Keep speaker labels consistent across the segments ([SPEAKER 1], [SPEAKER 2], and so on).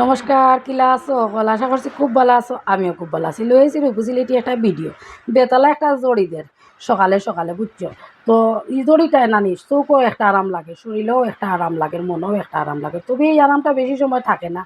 [SPEAKER 1] নমস্কার, কিলা আছো? বল, আশা করছি খুব ভালো আছো। আমিও খুব ভালো আছি। লয়েছি এটি একটা ভিডিও বেতলা একটা জড়িদের সকালে সকালে বুঝছ তো এই জড়িটায় না নিস চৌকও একটা আরাম লাগে শরীরেও একটা আরাম লাগে, মনেও একটা আরাম লাগে। তবে এই আরামটা বেশি সময় থাকে না।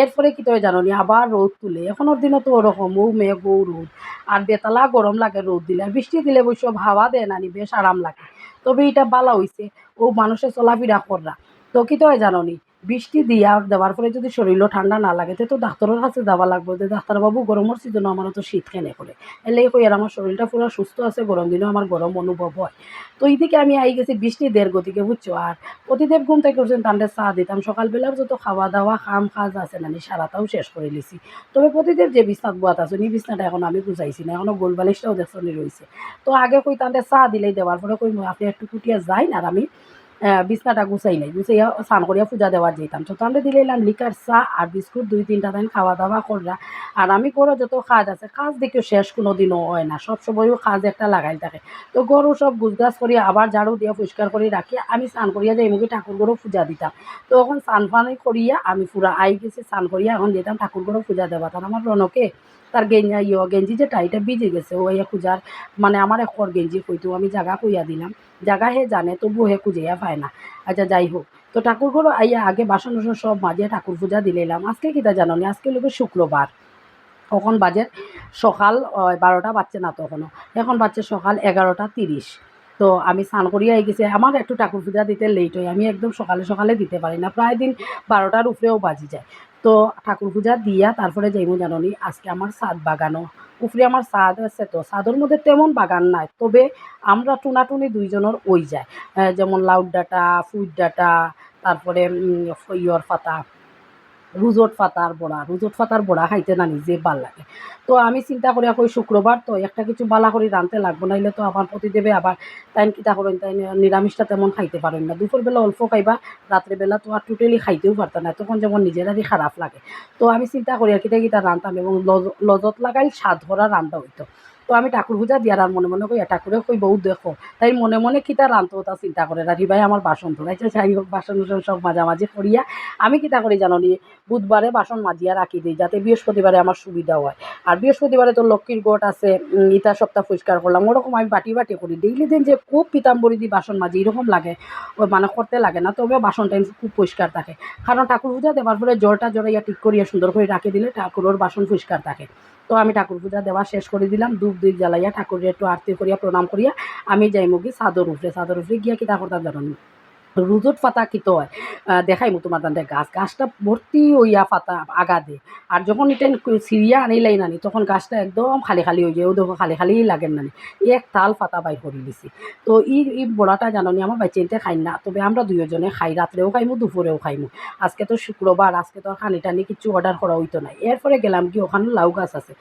[SPEAKER 1] এরপরে কি তুমি জানো নি আবার রোদ তুলে। এখনের দিনও তো ওরকম ও মেঘ ও রোদ আর বেতলা গরম লাগে রোদ দিলে। আর বৃষ্টি দিলে বসে হাওয়া দেয় না নি বেশ আরাম লাগে। তবে এটা বালা হইছে ও মানুষের চলাফেরা কররা তো কি তো জানো নি বৃষ্টি দিয়া দেওয়ার পরে যদি শরীরও ঠান্ডা না লাগে, তো ডাক্তারের কাছে যাওয়া লাগবে। যে ডাক্তারবাবু গরমের সিজনে আমার তো শীত কেনে করে এলে কই আর আমার শরীরটা পুরো সুস্থ আছে গরম দিনেও আমার গরম অনুভব হয়। তো এইদিকে আমি আই গেছি বৃষ্টি দেড় গতিকে বুঝছ আর প্রতিদেব ঘুম থেকে উঠছেন তান্ডে চা দিতাম সকালবেলার যত খাওয়া দাওয়া খাম খাজ আছে না নি সারাটাও শেষ করে লিছি। তবে প্রতিদেব যে বিছনাত বোয়াত আছে, নি বিছনাটা এখন আমি বুঝাইছি না, এখনও গোল বালিশটাও দেখছনি রয়েছে তো আগে কই তান্ডে চা দিলেই দেওয়ার পরে কই আপনি একটু কুটিয়া যাই না আর আমি বিছনাটা গুছাই নাই, গুছাইয়া স্নান করিয়া পূজা দেওয়ার যেতাম তো তাহলে এলাম লিকার চা আর বিস্কুট, দুই তিনটা দিন খাওয়া দাওয়া কররা আর আমি করে যত কাজ আছে, কাজ দেখিও শেষ কোনো দিনও হয় না, সব সময়ও কাজ একটা লাগাই থাকে। তো গরু সব গুছগাছ করি আবার ঝাড়ু দিয়ে পরিষ্কার করে রাখি আমি স্নান করিয়া যাই মুখে ঠাকুর গরু পূজা দিতাম। তো এখন স্নান ফানি করিয়া আমি পুরা আই গেছি, স্নান করিয়া এখন যেতাম ঠাকুর গরু পূজা দেওয়া তার আমার রনকে, তার গেঞ্জা ইয়ে গেঞ্জি যেটা এটা ভিজে গেছে, ও ইয়া পূজার মানে আমার একর গেঞ্জি কইতো, আমি জাগা কইয়া দিলাম। জাগা হে জানে তবু হে খুঁজেয়া পায় না। আচ্ছা যাই হোক। তো ঠাকুর ঘর আইয়া আগে বাসন টাসন সব মাঝে ঠাকুর পূজা দিলাম আজকে কিটা জানো নি আজকে লোকের শুক্রবার। এখন বাজে সকাল বারোটা বাজছে না তখনও এখন বাজছে সকাল এগারোটা তিরিশ। তো আমি স্নান করিয়া গেছি। আমার একটু ঠাকুর পূজা দিতে লেট হয়। আমি একদম সকালে সকালে দিতে পারি না। প্রায় দিন বারোটার উপরেও বাজি যায়। তো ঠাকুর পূজা দিয়া তারপরে যাইমু জাননি? আজকে আমার সাদ বাগানও। উপরে আমার সাদ আছে তো। সাদর মধ্যে তেমন বাগান নাই, তবে আমরা টুনাটুনি দুইজনের ওই যায় যেমন লাউড ডাটা ফুড ডাটা, তারপরে ইয়র পাতা। রুজট পাতার বড়া রুজট পাতার বড়া খাইতে না নিজে ভালো লাগে। তো আমি চিন্তা করি কই শুক্রবার তো একটা কিছু বালা করে রাঁধতে লাগবো, নাইলে তো আমার প্রতিদেবে আবার তাই কিতা করেন তাই নিরামিষটা তেমন খাইতে পারেন না। দুপুরবেলা অল্প খাইবা রাত্রেবেলা তো আর টোটালি খাইতেও পারতাম না তখন যেমন নিজেরারই খারাপ লাগে। তো আমি চিন্তা করি আর কিতা কিতা রাঁধতাম এবং লজ- লজত লাগাই স্বাদ ভরা রান্না হইতো তো আমি ঠাকুর পূজা দিয়ার আর মনে মনে কই ঠাকুরে কই বউ দেখো। তাই মনে মনে কিতা রান্ধতো তা চিন্তা করে রাখি ভাই আমার বাসন ধরাইছে যাই হোক বাসন টাসন সব মাঝামাঝি করিয়া আমি কিতা করি জানো নি বুধবারে বাসন মাজিয়া রাখি দিই, যাতে বৃহস্পতিবারে আমার সুবিধা হয়। আর বৃহস্পতিবারে তো লক্ষ্মীর গোট আছে ইতা সপ্তাহ পরিষ্কার করলাম ওরকম আমি বাটি বাটি করি। ডেইলি দিন যে খুব পিতাম্বরি দিয়ে বাসন মাজি, এরকম লাগে ওই মানে করতে লাগে না তবে বাসন টাইম খুব পরিষ্কার থাকে। কারণ ঠাকুর পূজা দেওয়ার পরে জলটা জড়াইয়া ঠিক করিয়া সুন্দর করে রাখি দিলে ঠাকুরের বাসন পরিষ্কার থাকে। তো আমি ঠাকুর পূজা দেওয়া শেষ করে দিলাম ধূপ দুই জ্বালাইয়া ঠাকুরের একটু আরতি করিয়া, প্রণাম করিয়া আমি যাই মুগি সাদর উপরে সাদর উপরে গিয়া কি করতাম জানো নি? রুজুট পাতা কিতো হয় দেখাইমু তোমার তান্তে গাছ। গাছটা ভর্তি হইয়া পাতা আগা দে আর যখন এটা সিরিয়া আনিলাই নানি, তখন গাছটা একদম খালি খালি হয়ে যায়। ও দেখো খালি খালি লাগে নানি। এক তাল পাতা বাই করে দিছি। তো ই ই বড়াটা জানো নি আমার বাচ্চাইতে খাই না। তবে আমরা দুইজনে খাই রাত্রেও খাইমু দুপুরেও খাইমু আজকে তো শুক্রবার আজকে তো খানি টানি কিছু অর্ডার করা হইতো না এরপরে গেলাম কি, ওখানে লাউ গাছ আছে।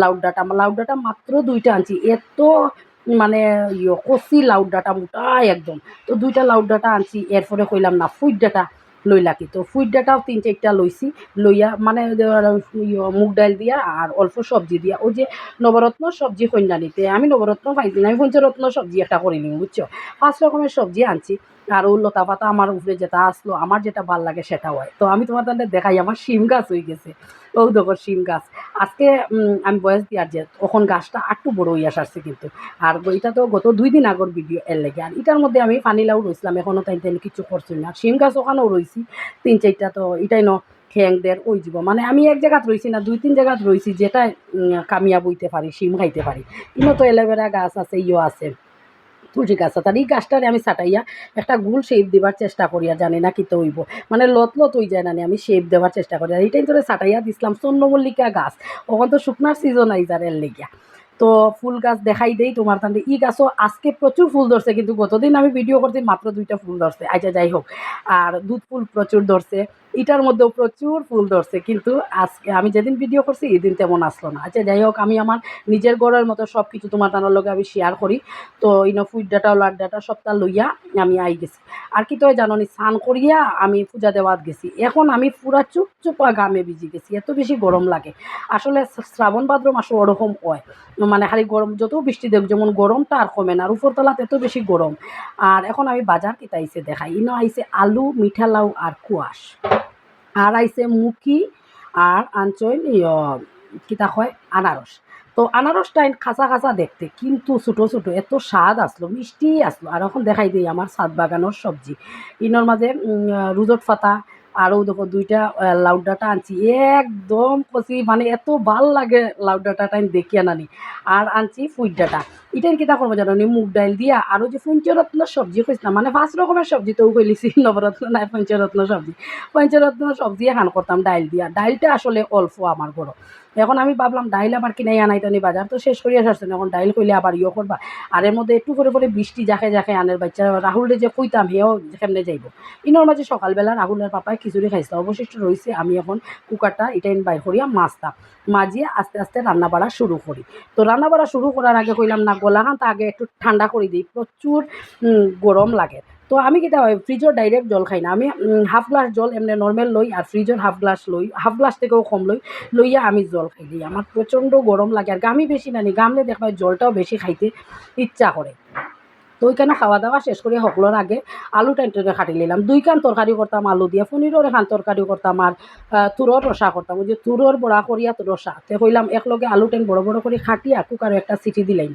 [SPEAKER 1] লাউ ডাটা লাউ ডাটা মাত্র দুইটা আনছি। এত মানে ইয়ে কচি লাউ ডাটা মোটা একদম। তো দুইটা লাউ ডাটা আনছি, এরপরে কইলাম, না, ফুইট ডাটা লইলা কি তো ফুইট ডাটাও তিন চারটা লইছি, লইয়া মানে ইয়ে মুগ ডাইল দিয়া আর অল্প সবজি দিয়া। ওই যে নবরত্ন সবজি কন্যানিতে আমি নবরত্ন পাইছি না, আমি পঞ্চরত্ন সবজি একটা করে নিই বুঝছ? পাঁচ রকমের সবজি আনছি। আর ও লতা পাতা আমার উপরে যেটা আসলো, আমার যেটা ভালো লাগে সেটা হয়। তো আমি তোমার তাহলে দেখাই, আমার শিম গাছ হয়ে গেছে। ও দেখো শিম গাছ। আজকে আমি বয়স দিয়ার যে তখন গাছটা একটু বড় হইয়া সারছে কিন্তু। আর এটা তো গত দুই দিন আগর ভিডিও এর লেগে। আর এটার মধ্যে আমি পানি লাউ রইছিলাম এখনও তাই তাই কিছু করছি না। শিম গাছ ওখানেও রয়েছি তিন চারটা তো এটাই ন ঠ্যাং দের ওই যাব মানে আমি এক জায়গাত রয়েছি না, দুই তিন জায়গাত রয়েছি যেটা কামিয়া বইতে পারি, শিম খাইতে পারি। কিন্তু তো এলোভেরা গাছ আছে ইয়ে আছে। তুলসী গাছ আছে এই গাছটারে আমি ছাটাইয়া একটা গুল শেপ দেবার চেষ্টা করি আর জানি না কি তো হইব মানে লত লত হয়ে যায় না আমি শেপ দেওয়ার চেষ্টা করি। আর এইটাই ধরে ছাটাইয়া দিছিলাম চন্দ্রমল্লিকা গাছ, ওখান তো শুকনার সিজন আইজারের লেগিয়া। তো ফুল গাছ দেখাই দেই তোমার তাহলে। ই গাছও আজকে প্রচুর ফুল ধরছে, কিন্তু গতদিন আমি ভিডিও করছি, মাত্র দুইটা ফুল ধরছে। আচ্ছা যাই হোক। আর দুধ ফুল প্রচুর ধরছে। এটার মধ্যেও প্রচুর ফুল ধরছে, কিন্তু আজকে আমি যেদিন ভিডিও করছি, এদিন তেমন আসলো না। আচ্ছা যাই হোক, আমি আমার নিজের ঘরের মতো সব কিছু তোমার টানার লগে আমি শেয়ার করি। তো ইনো ফুড ডাটা লাড ডাটা সবটা লইয়া আমি আই গেছি। আর কি তো জানো স্নান করিয়া আমি পূজা দেওয়াত গেছি। এখন আমি পুরা চুপ চুপা গামে ভিজি গেছি, এত বেশি গরম লাগে। আসলে শ্রাবণ ভাদ্র মাসে ওরকম হয়। মানে খালি গরম, যত বৃষ্টি দেখ, যেমন গরমটা আর কমে না, আর উপরতলাতে এত বেশি গরম। আর এখন আমি বাজার কিতা আইসে দেখাই। ইনো আইসে আলু মিঠা লাউ আর কুয়াশ। আর আইসে মুখি আর আঞ্চল কিতা কয়? আনারস। তো আনারসটা খাঁচা খাঁচা দেখতে, কিন্তু ছোটো ছোটো এত স্বাদ আসলো, মিষ্টি আসলো। আর এখন দেখাই দিই আমার সাত বাগানোর সবজি। ইনোর মাঝে রুজট ফাতা আরও দেখো দুইটা লাউ ডাঁটা আনছি। একদম কচি মানে এত ভালো লাগে লাউ ডাঁটাটা আমি দেখি নানি আর আনছি ফুট ডাঁটা। এটার কিতা করব জানো? মুগ ডাইল দিয়া আরও যে পঞ্চরত্ন সবজি খুঁজতাম মানে পাঁচ রকমের সবজি তো কইলিছি, নবরত্ন নাই, পঞ্চরত্ন সবজি। পঞ্চরত্ন সবজি এখান করতাম ডাইল দিয়া। ডাইলটা আসলে অল্প আমার বড়। এখন আমি ভাবলাম ডাইল আবার কিনে আনাইতানি বাজার, তো শেষ করিয়া সারছেন এখন ডাইল কইলে আবার ইয়ে করবা। আর এর মধ্যে একটু করে করে বৃষ্টি যাকে যাকে আনের বাচ্চা, রাহুলরে যে কইতাম হেও কেমনে যাইব? ইনোর মাঝে সকালবেলা রাহুলের পাপায় খিচুড়ি খাইছে, অবশিষ্ট রয়েছে আমি এখন কুকারটা এটা বাইর করিয়া মাছতাম মাজিয়ে আস্তে আস্তে রান্না বাড়া শুরু করি। তো রান্না বাড়া শুরু করার আগে কইলাম, না গোলাখানটা আগে একটু ঠান্ডা করে দিই, প্রচুর গরম লাগে। তো আমি কিতা হয় ফ্রিজর ডাইরেক্ট জল খাই না। আমি হাফ গ্লাস জল এমনি নর্মেল লই, আর ফ্রিজর হাফ গ্লাস লই হাফ গ্লাস থেকেও কম লই, লইয়া আমি জল খাই দিই। আমার প্রচণ্ড গরম লাগে, আর গামি বেশি নানি গামলে দেখবা জলটাও বেশি খাইতে ইচ্ছা করে। তো ওইখানে খাওয়া দাওয়া শেষ করে সকলোর আগে আলু টাইটে কাটি নিলাম। দুই কান তরকারি করতাম আলু দিয়ে, পনিরের এখান তরকারি করতাম আর তুরর রসা করতাম। ওই যে তুরর বড়া করিয়া তো রসা, তে কইলাম একলগে আলু টাইন বড় বড় করে খাটিয়া, কুকারে একটা সিটি দিলাম।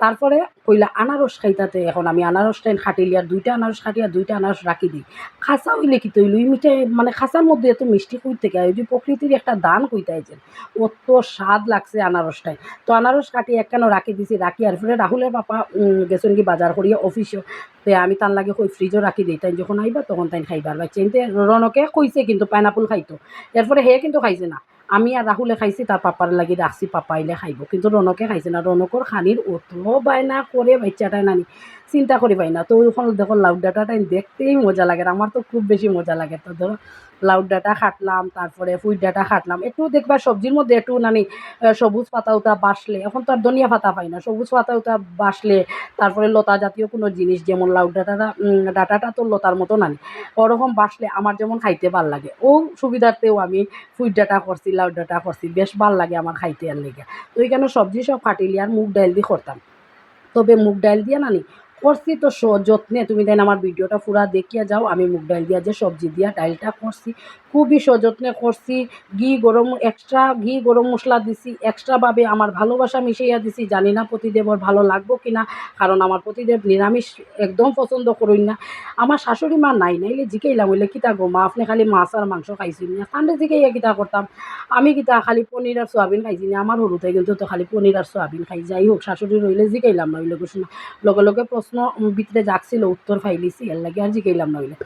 [SPEAKER 1] তারপরে কইলা আনারস খাইতাতে এখন আমি আনারস টাইন খাটিলি আর দুইটা আনারস খাটিয়া দুইটা আনারস রাখি দিই। খাসা হইলে কি তৈল? ওই মিঠাই মানে খাসার মধ্যে এত মিষ্টি কই থেকে ওই যে প্রকৃতির একটা দান কইতাইছেন অত স্বাদ লাগছে আনারসটাই তো আনারস কাটি একখানো রাখি দিছি? রাখি আর ফিরে রাহুলের বাপা গেছেন কি বাজার করিয়া অফিসেও তো আমি তার লাগে কই ফ্রিজও রাখি দিই। তাই যখন আইবা তখন তাই খাইবার। বা চিনতে রনকে কইছে কিন্তু পাইনাপুল খাইতো। এরপরে হে কিন্তু খাইছে না। আমি আর রাহুলে খাইছি তার পাপার লাগি রাখছি পাপা আইলে খাইব। কিন্তু রনকে খাইছে না রনকর খানির অত বায়না করে বাচ্চাটাই নানি। চিন্তা করি পাই না তো ওখানে দেখো লাউডাটা দেখতেই মজা লাগে আমার তো খুব বেশি মজা লাগে। তো ধরো লাউ ডাটা খাটলাম, তারপরে ফুই ডাটা খাটলাম। একটু দেখবা সবজির মধ্যে একটু নানি সবুজ পাতা উতা বাসলে, এখন তো আর ধনিয়া পাতা পাই না, সবুজ পাতা উতা বাসলে, তারপরে লতা জাতীয় কোনো জিনিস, যেমন লাউ ডাটাটা ডাটাটা তো লতার মতো নানি, ওরকম বাসলে আমার যেমন খাইতে ভালো লাগে। ও সুবিধার্থেও আমি ফুই ডাটা করছি লাউ ডাটা করছি, বেশ ভালো লাগে আমার খাইতে আর লেগে। তো এইখানে সবজি সব ফাটিলি আর মুগ ডাইল দিয়ে করতাম। তবে মুগ ডাইল দিয়ে নানি করছি, তো সযত্নে তুমি দেন আমার ভিডিওটা পুরা দেখিয়া যাও। আমি মুগ ডাইল দিয়া যে সবজি দিয়া ডাইলটা করছি, খুবই সযত্নে করছি। ঘি, গরম এক্সট্রা ঘি, গরম মশলা দিছি এক্সট্রাভাবে আমার ভালোবাসা মিশাইয়া দিছি। জানি না প্রতিদেবর ভালো লাগবো কিনা, কারণ আমার প্রতিদেব নিরামিষ একদম পছন্দ করুন না। আমার শাশুড়ি মা নাই, নাইলে জিকাইলাম, হইলে কিতা গো মা আপনি খালি মাছ আর মাংস খাইছি না। কান্দে জিকাইয়া কিতা করতাম? আমি কিতা খালি পনির আর সোয়াবিন খাইছি না, আমার সৰুতে কিন্তু তো খালি পনির আর সোয়াবিন খাই। যাই হোক, শাশুড়ি রইলে জিকাইলাম নইলে কিছু না। লগে লগে প্রশ্ন ভিতরে যাচ্ছিল, উত্তর ফাইলিছি এর লাগে আর জিগাইলাম নইলে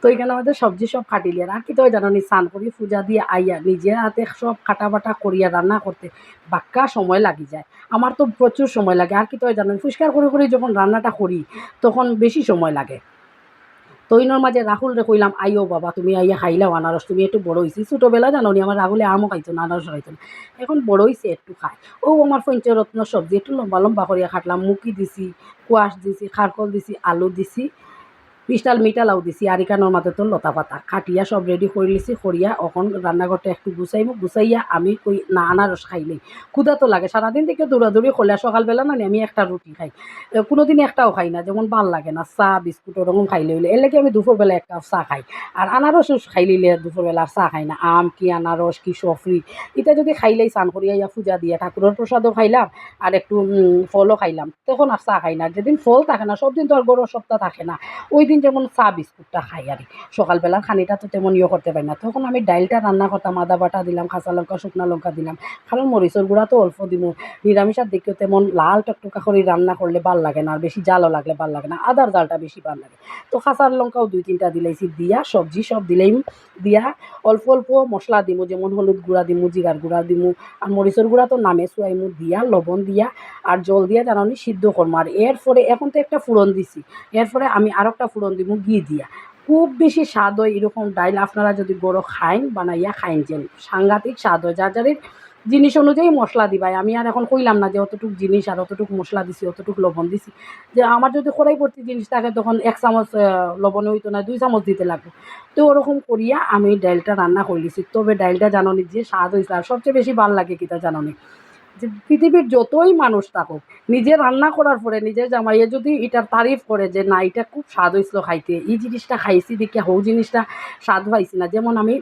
[SPEAKER 1] তো এখানে আমাদের সবজি সব কাটিলি আর কি তো জানো নি স্নান করি, পূজা দিয়ে, আইয়া নিজের হাতে সব কাটা বাটা করিয়া রান্না করতে বাক্কা সময় লাগি যায়। আমার তো প্রচুর সময় লাগে, আর কি তো জানো পরিষ্কার করে করে যখন রান্নাটা করি, তখন বেশি সময় লাগে। তো ইনোর মাঝে রাহুল রে কইলাম আইও বাবা, তুমি আইয়া খাইলাও আনারস, তুমি একটু বড় হয়েছি ছোটোবেলা জানো নি আমার রাহুলে আমও খাইতো না আনারস খাইতো না। এখন বড় হয়েছে একটু খায়। ও আমার পঞ্চরত্ন সবজি, একটু লম্বা লম্বা করিয়া খাটলাম। মুখি দিছি, কুয়াশ দিছি, খারকল দিছি, আলু দিছি। পিস্টাল মিটালাও দিছি আর ইকানোর মাঝে তো লতা পাতা। খাটিয়া সব রেডি করে লিছি করিয়া এখন রান্নাঘরটা একটু গুছাইব গুছাইয়া আমি কই না আনারস খাইলেই ক্ষুদা তো লাগে সারাদিন থেকে দৌড়াদৌড়ি করলে সকালবেলা না আমি একটা রুটি খাই। এ, কোনোদিন একটাও খাই না যেমন ভালো লাগে না চা বিস্কুট ওরকম খাইলে হইলে এর লাগে আমি দুপুরবেলা একটা চা খাই। আর আনারস খাই লিলে দুপুরবেলা আর চা খাই না। আম কি আনারস কি সফরি। এটা যদি খাইলেই স্নান করিয়া ইয়া পূজা দিয়ে ঠাকুরের প্রসাদও খাইলাম আর একটু ফলও খাইলাম তখন আর চা খাই না। যেদিন ফল থাকে না সব দিন তো আর গরুর সপ্তাহ থাকে না। ওই দিন যেমন চা বিস্কুটটা খাই আর। কি। সকালবেলার খানিটা তো তেমন ইয়ে করতে পারি না। তখন আমি ডাইলটা রান্না করতাম, আদা বাটা দিলাম, কাঁচা লঙ্কা, শুকনা লঙ্কা দিলাম। কারণ মরিচের গুঁড়া তো অল্প দিব নিরামিষার দিকেও তেমন লাল টকটকা করে রান্না করলে ভালো লাগে না, আর বেশি জালও লাগলে ভালো লাগে না। আদার জালটা বেশি ভালো লাগে। তো কাঁচার লঙ্কাও দুই তিনটা দিলাইছি, দিয়া সবজি সব দিলেই দিয়া অল্প অল্প মশলা দিমু, যেমন হলুদ গুঁড়া দিমু, জিরার গুঁড়া দিমু, আর মরিচের গুঁড়া তো নামে চুয়াইমু, দিয়া, লবণ দিয়া, আর জল দিয়া জানানি সিদ্ধ করব আর এরপরে এখন তো একটা ফুরন দিছি। এর এরপরে আমি আর একটা ফুরন দিব ঘি দিয়া। খুব বেশি স্বাদ হয় এরকম ডাইল আপনারা যদি গরো খাইন, বানাইয়া খাইন যেন সাংঘাতিক স্বাদ হয়। যার যারের জিনিস অনুযায়ী মশলা দিবাই। আমি আর এখন কইলাম না যে অতটুক জিনিস আর অতটুক মশলা দিছি, অতটুক লবণ দিছি। যে আমার যদি খোরাই পড়তি জিনিস থাকে তখন এক চামচ লবণ হইতো না, দুই চামচ দিতে লাগবে। তো ওরকম করিয়া আমি ডাইলটা রান্না করলিছি তবে ডাইলটা জাননি যে স্বাদ হয়েছে আর সবচেয়ে বেশি ভালো লাগে কিতা জাননি? পৃথিবীর যতই মানুষ থাকুক, নিজে রান্না করার পরে নিজের জামাইয়ে যদি এটার তারিফ করে যে, না, এটা খুব স্বাদ হয়েছিল খাইতে। এই জিনিসটা খাইছি, দেখে হৌ জিনিসটা স্বাদ হয়েছি না। যেমন আমি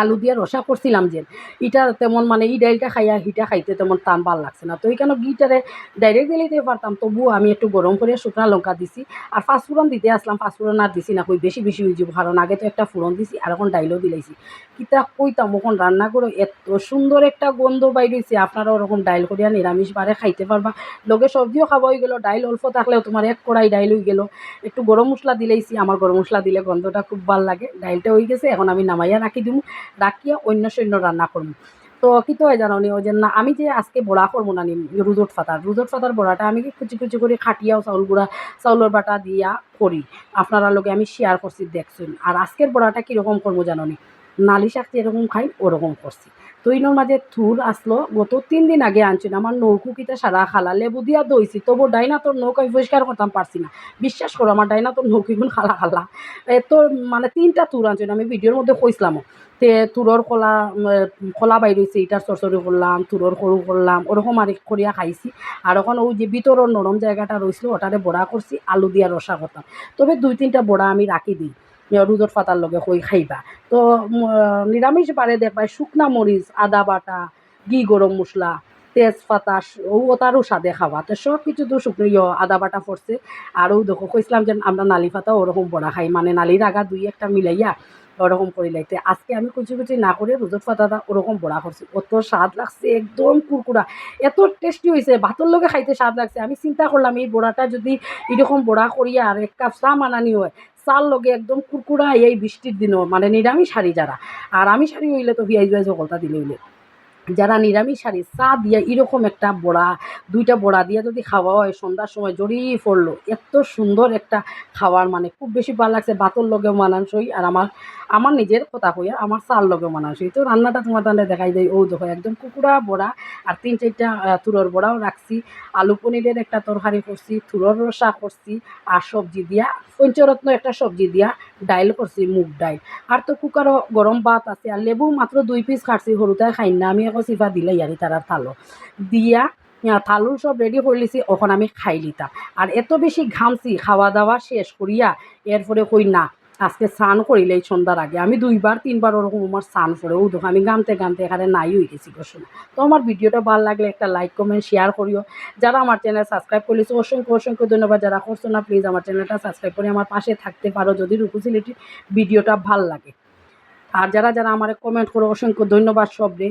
[SPEAKER 1] আলু দিয়ে রসা করছিলাম যে, ইটা তেমন মানে এই ডাইলটা খাইয়া হিটা খাইতে তেমন টান ভালো লাগছে না। তো এইখানে গিটারে ডাইরেক্ট দিতে পারতাম, তবুও আমি একটু গরম করে শুকনা লঙ্কা দিছি। আর ফাঁসফোড়ন দিতে আসলাম ফাঁসফোড়ন আর দিছি না, কই বেশি বেশি হয়ে যাব কারণ আগে তো একটা ফোড়ন দিছি, আর এখন ডাইলও দিলাইছি। কিতা কইতাম ওখন রান্না করে, এত সুন্দর একটা গন্ধ বাইরেছে, আপনারা ওরকম ডাইল করিয়া নিরামিষ বারে খাইতে পারবা। লগে সবজিও খাওয়া হয়ে গেলো, ডাইল অল্প থাকলেও তোমার এক কড়াই ডাইল হয়ে গেলো। একটু গরম মশলা দিলেইছি, আমার গরম মশলা দিলে গন্ধটা খুব ভালো লাগে। ডাইলটা হয়ে গেছে, এখন আমি নামাইয়া রাখি দিব রাখিয়া অন্য সৈন্য রান্না করব। তো কি তো জানো নি ওই জন্য আমি যে আজকে বড়া করব না নি রুজট ফাতার রুজট ফাতার বড়াটা আমি কুচি কুচি করে খাটিয়াও চাউল গুঁড়া চাউলের বাটা দিয়া করি। আপনারা লোকে আমি শেয়ার করছি, দেখছেন। আর আজকের বড়াটা কীরকম করব জানো নি নালি শাক যেরকম খাই, ওরকম করছি। তো ইনোর মাঝে থুর আসলো, গত তিন দিন আগে আনছিল আমার নৌকুকিতে সারা খালা, লেবু দিয়া দইছি তবু ডাইনা তোর নৌক পরিষ্কার করতাম পারছি না। বিশ্বাস করো, আমার ডাইনা তোর নৌকিগুন খালা খালা। তোর মানে তিনটা তুর আনছিল আমি ভিডিওর মধ্যে কইসলামও তে তুরর কলা কলা বাইর হয়েছে এটার চরচরি করলাম তুরর সরু করলাম, ওরকম আর করিয়া খাইছি। আর এখন ওই যে ভিতরের নরম জায়গাটা রয়েছিল ওটারে বড়া করছি, আলু দিয়া রসা করতাম। তবে দুই তিনটা বড়া আমি রাখি দিই। রুজর ফাতার লগে কই খাইবা। তো নিরামিষ বারে দেখবা শুকনা মরিচ আদা বাটা, ঘি গরম মশলা তেজপাতা ও তারও স্বাদে খাওয়া তো সব কিছু তো শুকনো আদা বাটা পড়ছে আরও দেখো কইছিলাম যে আমরা নালি পাতা ওরকম বড়া খাই। মানে নালির আগা দুই একটা মিলাইয়া ওরকম করে লাইতে আজকে আমি কুচি কুচি না করে রুজত পাতাটা ওরকম বড়া করছি অত স্বাদ লাগছে, একদম কুরকুরা এত টেস্টি হয়েছে ভাতের লগে খাইতে স্বাদ লাগছে। আমি চিন্তা করলাম এই বড়াটা যদি এরকম বড়া করিয়া আর এক কাপ চা মানানি হয় চাল লগে একদম কুরকুরা এই বৃষ্টির দিনও মানে নিরামিষ শাড়ি যারা। আর আমি শাড়ি হইলে তো ভিয়াই ভিয়াই সকলটা দিলে হইলে। যারা নিরামিষ শাড়ি চা দিয়া এরকম একটা বড়া, দুইটা বড়া দিয়া যদি খাওয়া হয়, সন্ধ্যার সময় জড়িয়ে পড়ল, এত সুন্দর একটা খাওয়ার মানে। খুব বেশি ভালো লাগছে বাতর লগেও মানানসই আর আমার আমার নিজের কথা কইয়া আমার চার লগেও মানানসই। তো রান্নাটা তোমার তাহলে দেখাই দেয় ও দেখো, একদম কুকুরা বড়া আর তিন চারটা তুরর বড়াও রাখছি। আলু পনিরের একটা তরকারি করছি, তুরর রসা করছি আর সবজি দিয়া, পঞ্চরত্ন একটা সবজি দিয়া ডাইল করছি, মুগ ডাইল। আর তো কুকারও গরম ভাত আছে আর লেবু মাত্র দুই পিস খাটছি সরুতাই খাই না। আমি আকৌ চিফা দিলে ইয়ারি তারা থালো। দিয়া থালু সব রেডি করে লিছি ওখন আমি খাই লিতাম আর এত বেশি ঘামছি খাওয়া দাওয়া শেষ করিয়া এরপরে কই, না, আজকে স্নান করিলে এই সন্ধ্যার আগে। আমি দুইবার তিনবার ওরকম আমার স্নান করে ও আমি গামতে গামতে এখানে নাই হয়ে গেছি গোসল তো আমার ভিডিওটা ভালো লাগলে একটা লাইক কমেন্ট শেয়ার করিও যারা আমার চ্যানেল সাবস্ক্রাইব করেছে অসংখ্য অসংখ্য ধন্যবাদ। যারা করছ না প্লিজ আমার চ্যানেলটা সাবস্ক্রাইব করে আমার পাশে থাকতে পারো যদি রুকুসিলিটি ভিডিওটা ভালো লাগে। আর যারা যারা আমার কমেন্ট করে অসংখ্য ধন্যবাদ সবরে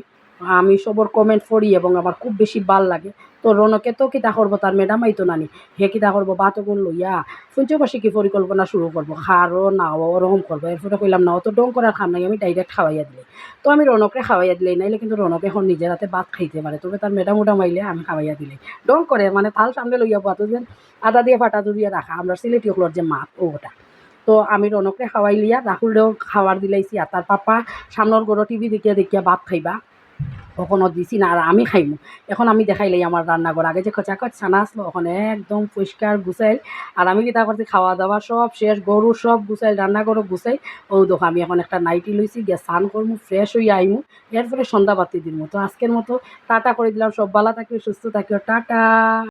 [SPEAKER 1] আমি সবর কমেন্ট পড়ি এবং আমার খুব বেশি ভালো লাগে। তো রনকে তো কিতা করব? তার ম্যাডাম আইতো নানি। হে কিতা করব? বাতগুন লইয়া পঞ্চবাসী কি পরিকল্পনা শুরু করব? খারও নাও, ওরকম করব। এরপরে কইলাম না অত ডং করার খাম নাই। আমি ডাইরেক্ট খাওয়াইয়া দিলে। তো আমি রনকরে খাওয়াইয়া দিলে, নাইলে কিন্তু রনক এখন নিজের হাতে ভাত খাইতে পারে। তবে তার ম্যাডাম উডাম আইলে আমি খাওয়াইয়া দিলে। ডং করে মানে থাল সামনে লইয়া পাতো যে আদা দিয়ে, ফাটা জুড়িয়ে রাখা। আমরা সিলেটি ওগুলোর যে মাত ও ওটা। তো আমি রনকরে খাওয়াই লিয়া রাহুলরেও খাওয়ার দিলাইছি। আর তার পাপা সামনের গরো টিভি দেখিয়া দেখিয়া ভাত খাইবা। কখনো দিছি না, আর আমি খাইমু। এখন আমি দেখাইলাই আমার রান্নাঘর। আগে যে খচাখচ ছানা আসলো, ওখানে একদম পরিষ্কার গুছাইল। আর আমি কিতা করছি খাওয়া দাওয়া সব শেষ, গরু সব গুছাইল, রান্নাঘরও গুছাই ও দেখো, আমি এখন একটা নাইটি লইছি, গিয়ে স্নান করমু, ফ্রেশ হয়ে আইমু। এরপরে সন্ধ্যা বাতি দিন মতো আজকের মতো টাটা করে দিলাম, সব ভালো থাকিও সুস্থ থাকিও টাটা!